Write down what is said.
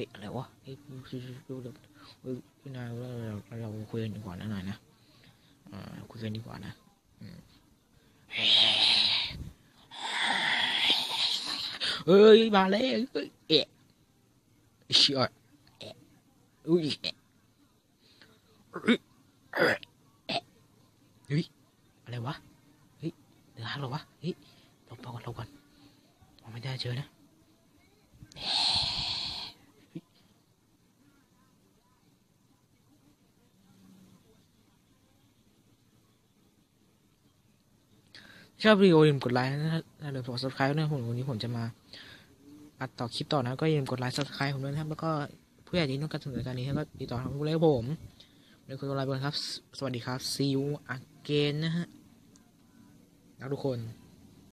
ฮ้ยอะไรวะเฮ้ยดูดูเฮ้ยพี่นายเราเราเราคุยกันดีกว่านะหน่อยนะอ่าคุยกันดีกว่านะเฮ้ยมาแล้วเฮ้ยเอะเชื่อเอ๊ะอุ้ยเอะเอ้ยเอะเฮ้ยอะไรวะเฮ้ยเดือดเหรอวะเฮ้ยหลบก่อนลบก่อนมไม่ได้เจอนะ ชอบวิดีโออย่าลืมกดไลค์นะถ้าลืมกด subscribe นะผมวันนี้ผมจะมาอัดต่อคลิปต่อนะก็อย่าลืมกดไลค์ subscribe ผมด้วยนะครับ แล้วก็ผู้ใหญ่ที่ต้องการสนับสนุนการนี้ก็ติดต่อทางผู้เล่นผมเดี๋ยวคุณกดไลค์ไปก่อนครับ สวัสดีครับ see you again นะฮะรักทุกคน